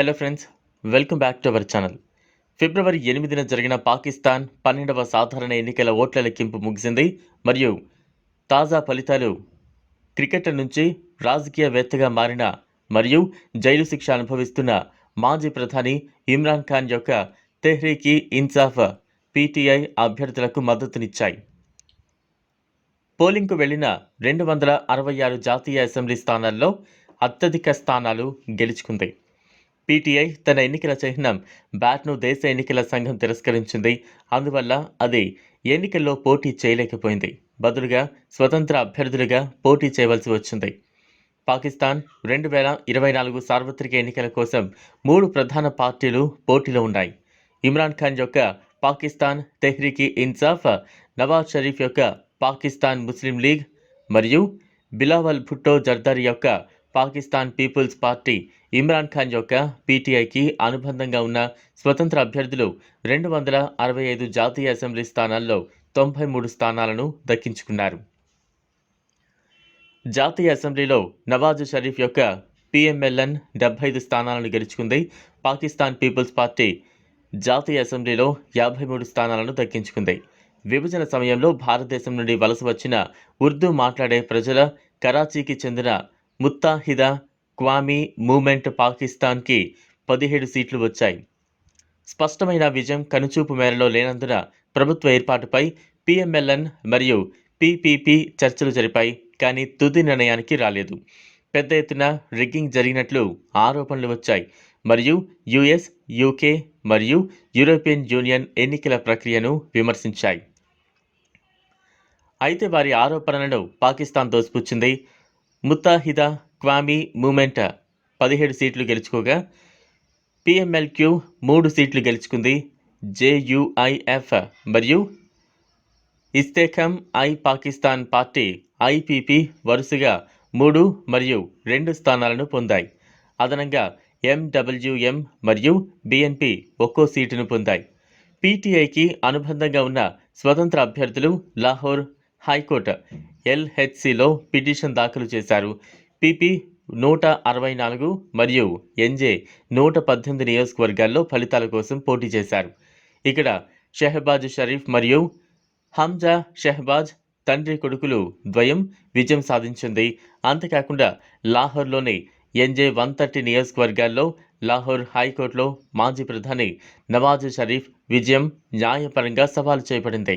Hello friends welcome back to our channel ఫిబ్రవరి ఎనిమిదిన జరిగిన పాకిస్తాన్ పన్నెండవ సాధారణ ఎన్నికల ఓట్ల లెక్కింపు ముగిసింది. మరియు తాజా ఫలితాలు క్రికెటర్ నుంచి రాజకీయవేత్తగా మారిన మరియు జైలు శిక్ష అనుభవిస్తున్న మాజీ ప్రధాని ఇమ్రాన్ ఖాన్ యొక్క తెహ్రీకి ఇన్సాఫ్ పీటీఐ అభ్యర్థులకు మద్దతునిచ్చాయి. పోలింగ్కు వెళ్ళిన రెండు వందల అరవై ఆరు జాతీయ అసెంబ్లీ స్థానాల్లో అత్యధిక స్థానాలు గెలుచుకుంది. పీటీఐ తన ఎన్నికల చిహ్నం బ్యాట్ను దేశ ఎన్నికల సంఘం తిరస్కరించింది. అందువల్ల అది ఎన్నికల్లో పోటీ చేయలేకపోయింది. బదులుగా స్వతంత్ర అభ్యర్థులుగా పోటీ చేయవలసి వచ్చింది. పాకిస్తాన్ రెండు వేల ఇరవై నాలుగు సార్వత్రిక ఎన్నికల కోసం మూడు ప్రధాన పార్టీలు పోటీలో ఉన్నాయి. ఇమ్రాన్ ఖాన్ యొక్క పాకిస్తాన్ తెహ్రీకి ఇన్సాఫ్ నవాజ్ షరీఫ్ యొక్క పాకిస్తాన్ ముస్లిం లీగ్ మరియు బిలావల్ భుట్టో జర్దారి యొక్క పాకిస్తాన్ పీపుల్స్ పార్టీ ఇమ్రాన్ ఖాన్ యొక్క పీటీఐకి అనుబంధంగా ఉన్న స్వతంత్ర అభ్యర్థులు రెండు వందల అరవై ఐదు జాతీయ అసెంబ్లీ స్థానాల్లో తొంభై మూడు స్థానాలను దక్కించుకున్నారు. జాతీయ అసెంబ్లీలో నవాజ్ షరీఫ్ యొక్క పిఎంఎల్ఎన్ డెబ్బై ఐదు స్థానాలను గెలుచుకుంది. పాకిస్తాన్ పీపుల్స్ పార్టీ జాతీయ అసెంబ్లీలో యాభై మూడు స్థానాలను దక్కించుకుంది. విభజన సమయంలో భారతదేశం నుండి వలస వచ్చిన ఉర్దూ మాట్లాడే ప్రజల కరాచీకి చెందిన ముత్తాహిదా క్వామీ మూమెంట్ పాకిస్తాన్కి పదిహేడు సీట్లు వచ్చాయి. స్పష్టమైన విజయం కనుచూపు మేరలో లేనందున ప్రభుత్వ ఏర్పాటుపై పిఎంఎల్ఎన్ మరియు పీపీపీ చర్చలు జరిపాయి కానీ తుది నిర్ణయానికి రాలేదు. పెద్ద ఎత్తున రిగ్గింగ్ జరిగినట్లు ఆరోపణలు వచ్చాయి. మరియు యుఎస్ యూకే మరియు యూరోపియన్ యూనియన్ ఎన్నికల ప్రక్రియను విమర్శించాయి. అయితే వారి ఆరోపణలను పాకిస్తాన్ దోసిపుచ్చింది ముత్తాహిదా క్వామీ మూమెంట్ పదిహేడు సీట్లు గెలుచుకోగా పిఎంఎల్క్యూ మూడు సీట్లు గెలుచుకుంది జేయుఐఎఫ్. మరియు Istehkam I Pakistan party IPP వరుసగా మూడు మరియు రెండు స్థానాలను పొందాయి. అదనంగా ఎండబ్ల్యూఎం మరియు బిఎన్పి ఒక్కో సీటును పొందాయి. పీటీఐకి అనుబంధంగా ఉన్న స్వతంత్ర అభ్యర్థులు లాహోర్ హైకోర్టు ఎల్హెచ్సిలో పిటిషన్ దాఖలు చేశారు. పీపీ నూట అరవై నాలుగు మరియు ఎన్జే నూట పద్దెనిమిది నియోజకవర్గాల్లో ఫలితాల కోసం పోటీ చేశారు. ఇక్కడ షెహబాజ్ షరీఫ్ మరియు హంజా షెహబాజ్ తండ్రి కొడుకులు ద్వయం విజయం సాధించింది. అంతేకాకుండా లాహోర్లోని ఎన్జే వన్ థర్టీ నియోజకవర్గాల్లో లాహోర్ హైకోర్టులో మాజీ ప్రధాని నవాజ్ షరీఫ్ విజయం న్యాయపరంగా సవాలు చేయబడింది